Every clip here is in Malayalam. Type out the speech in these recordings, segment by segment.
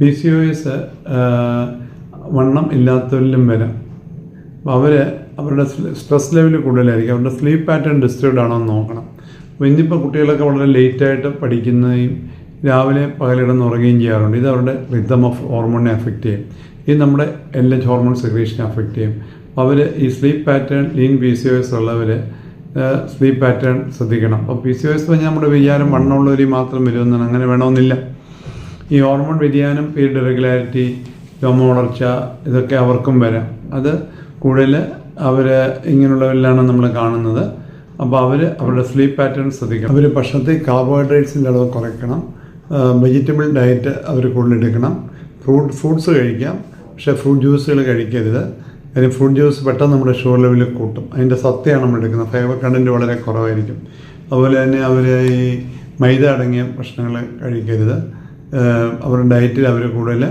പി സി ഒ എസ് വണ്ണം ഇല്ലാത്തവരിലും വരാം. അവർ അവരുടെ സ്ട്രെസ് ലെവൽ കൂടുതലായിരിക്കും. അവരുടെ സ്ലീപ്പ് പാറ്റേൺ ഡിസ്റ്റർബ്ഡ് ആണോ എന്ന് നോക്കണം. അപ്പോൾ ഇന്നിപ്പോൾ കുട്ടികളൊക്കെ വളരെ ലേറ്റായിട്ട് പഠിക്കുന്നതും രാവിലെ പകലിടന്ന് ഉറങ്ങുകയും ചെയ്യാറുണ്ട്. ഇത് അവരുടെ റിതം ഓഫ് ഹോർമോണിനെ അഫക്റ്റ് ചെയ്യും. ഇത് നമ്മുടെ എൽ എച്ച് ഹോർമോൺ സെക്രീഷനെ അഫക്റ്റ് ചെയ്യും. അവർ ഈ sleep pattern lean P C O S ഉള്ളവർ സ്ലീപ്പ് പാറ്റേൺ ശ്രദ്ധിക്കണം. അപ്പോൾ പി സി ഒ എസ് പറഞ്ഞാൽ നമ്മുടെ വിചാരം വണ്ണമുള്ളവർ മാത്രം വരുമെന്നാണ്. അങ്ങനെ വേണമെന്നില്ല. ഈ ഹോർമോൺ വ്യതിയാനം പീരീഡ് റെഗുലാരിറ്റി രോമ വളർച്ച ഇതൊക്കെ അവർക്കും വരാം. അത് കൂടുതൽ അവർ ഇങ്ങനെയുള്ളവരിലാണ് നമ്മൾ കാണുന്നത്. അപ്പോൾ അവർ അവരുടെ സ്ലീപ്പ് പാറ്റേൺ ശ്രദ്ധിക്കണം. അവർ ഭക്ഷണത്തിൽ കാർബോഹൈഡ്രേറ്റ്സിന്റെ അളവ് കുറയ്ക്കണം. വെജിറ്റബിൾ ഡയറ്റ് അവർ കൂടുതൽ എടുക്കണം. ഫ്രൂട്ട് ഫ്രൂട്ട്സ് കഴിക്കാം. പക്ഷേ ഫ്രൂട്ട് ജ്യൂസുകൾ കഴിക്കരുത്. കാര്യം ഫ്രൂട്ട് ജ്യൂസ് പെട്ടെന്ന് നമ്മുടെ ഷുഗർ ലെവൽ കൂട്ടും. അതിന്റെ സത്യമാണ് നമ്മൾ എടുക്കുന്നത്. ഫൈബർ കണ്ടന്റ് വളരെ കുറവായിരിക്കും. അതുപോലെ തന്നെ അവർ ഈ മൈദ അടങ്ങിയ ഭക്ഷണങ്ങൾ കഴിക്കരുത്. അവരുടെ ഡയറ്റിൽ അവർ കൂടുതൽ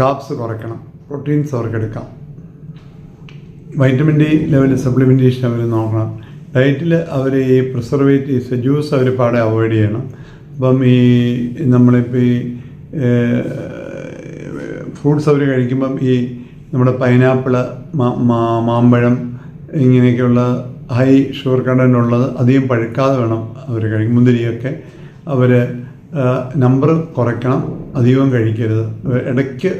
കാപ്സ് കുറയ്ക്കണം പ്രോട്ടീൻസ് അവർക്ക് എടുക്കാം. വൈറ്റമിൻ ഡി ലെവൽ സപ്ലിമെന്റേഷൻ അവർ നോക്കണം. ഡയറ്റിൽ അവർ ഈ പ്രിസർവേറ്റീവ്സ് ജ്യൂസ് അവർ പാടെ അവോയ്ഡ് ചെയ്യണം. അപ്പം ഈ നമ്മളിപ്പോൾ ഈ ഫ്രൂട്ട്സ് അവർ കഴിക്കുമ്പം ഈ നമ്മുടെ പൈനാപ്പിൾ മാമ്പഴം ഇങ്ങനെയൊക്കെയുള്ള ഹൈ ഷുഗർ കണ്ടന്റ് ഉള്ളത് അധികം പഴുക്കാതെ വേണം അവർ കഴിക്കും മുന്തിരിയൊക്കെ അവർ നമ്പർ കുറയ്ക്കണം. അധികവും കഴിക്കരുത്. ഇടയ്ക്ക്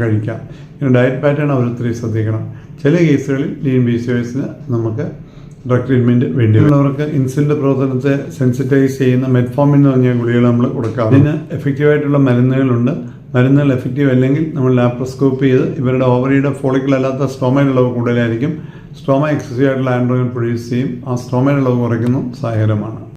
കഴിക്കാം. പിന്നെ ഡയറ്റ് പാറ്റേൺ അവർ ഒത്തിരി ശ്രദ്ധിക്കണം. ചില കേസുകളിൽ ലീൻ ബി സി ഒസിന് നമുക്ക് ഡ്രഗ് ട്രീറ്റ്മെന്റ് വേണ്ടിയുള്ളവർക്ക് ഇൻസുലിന്റെ പ്രവർത്തനത്തെ സെൻസിറ്റൈസ് ചെയ്യുന്ന മെറ്റ്ഫോമിൻ എന്ന് പറഞ്ഞ ഗുളികൾ നമ്മൾ കൊടുക്കാം അതിന് എഫക്റ്റീവായിട്ടുള്ള മരുന്നുകളുണ്ട്. മരുന്നുകൾ എഫക്റ്റീവ് അല്ലെങ്കിൽ നമ്മൾ ലാപ്രോസ്കോപ്പ് ചെയ്ത് ഇവരുടെ ഓവറിയുടെ ഫോളിക്കിൾ അല്ലാത്ത സ്റ്റോമയിലുള്ളവ കൂടുതലായിരിക്കും. സ്റ്റോമ എക്സസീവ് ആയിട്ടുള്ള ആൻഡ്രോയിൻ പ്രൊഡ്യൂസ് ചെയ്യും. ആ സ്റ്റോമയിലുള്ളവ കുറയ്ക്കുന്നു. സഹായകരമാണ്